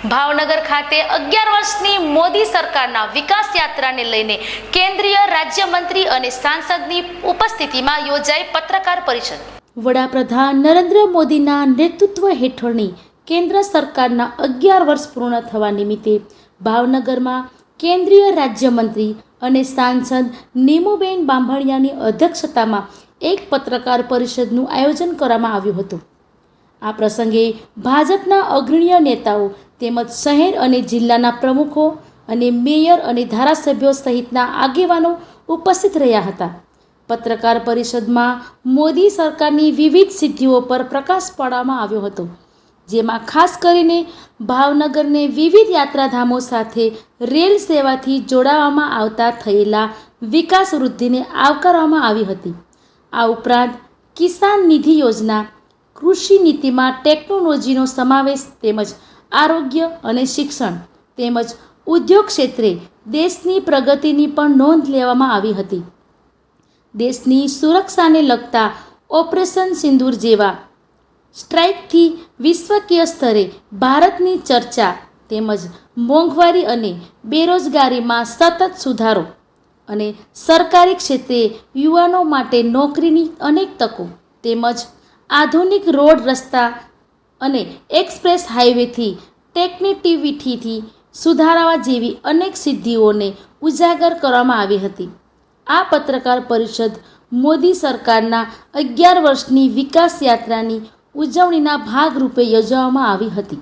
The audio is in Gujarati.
ભાવનગર ખાતે અગિયાર વર્ષની મોદી સરકારના વિકાસ યાત્રાને લઈને કેન્દ્રીય રાજ્યમંત્રી અને સાંસદની ઉપસ્થિતિમાં યોજાઈ પત્રકાર પરિષદ. વડાપ્રધાન નરેન્દ્ર મોદીના નેતૃત્વ હેઠળની કેન્દ્ર સરકારના અગિયાર વર્ષ પૂર્ણ થવા નિમિત્તે ભાવનગરમાં કેન્દ્રીય રાજ્યમંત્રી અને સાંસદ નીમુબેન બાંભણિયાની અધ્યક્ષતામાં એક પત્રકાર પરિષદનું આયોજન કરવામાં આવ્યું હતું. આ પ્રસંગે ભાજપના અગ્રણીય નેતાઓ તેમજ શહેર અને જિલ્લાના પ્રમુખો અને મેયર અને ધારાસભ્યો સહિતના આગેવાનો ઉપસ્થિત રહ્યા હતા. પત્રકાર પરિષદમાં મોદી સરકારની વિવિધ સિદ્ધિઓ પર પ્રકાશ પાડવામાં આવ્યો હતો, જેમાં ખાસ કરીને ભાવનગરને વિવિધ યાત્રાધામો સાથે રેલ સેવાથી જોડાવામાં આવતા થયેલા વિકાસ વૃદ્ધિને આવકારવામાં આવી હતી. આ ઉપરાંત કિસાન નિધિ યોજના, કૃષિ નીતિમાં ટેકનોલોજીનો સમાવેશ તેમજ આરોગ્ય અને શિક્ષણ તેમજ ઉદ્યોગ ક્ષેત્રે દેશની પ્રગતિની પણ નોંધ લેવામાં આવી હતી. દેશની સુરક્ષાને લગતા ઓપરેશન સિંદૂર જેવા સ્ટ્રાઇકથી વિશ્વકીય સ્તરે ભારતની ચર્ચા તેમજ મોંઘવારી અને બેરોજગારીમાં સતત સુધારો અને સરકારી ક્ષેત્રે યુવાનો માટે નોકરીની અનેક તકો તેમજ આધુનિક રોડ રસ્તા અને એક્સપ્રેસ હાઇવેથી ટેકનેટિવિટીથી સુધારવા જેવી અનેક સિદ્ધિઓને ઉજાગર કરવામાં આવી હતી. આ પત્રકાર પરિષદ મોદી સરકારના અગિયાર વર્ષની વિકાસ યાત્રાની ઉજવણીના ભાગરૂપે યોજવામાં આવી હતી.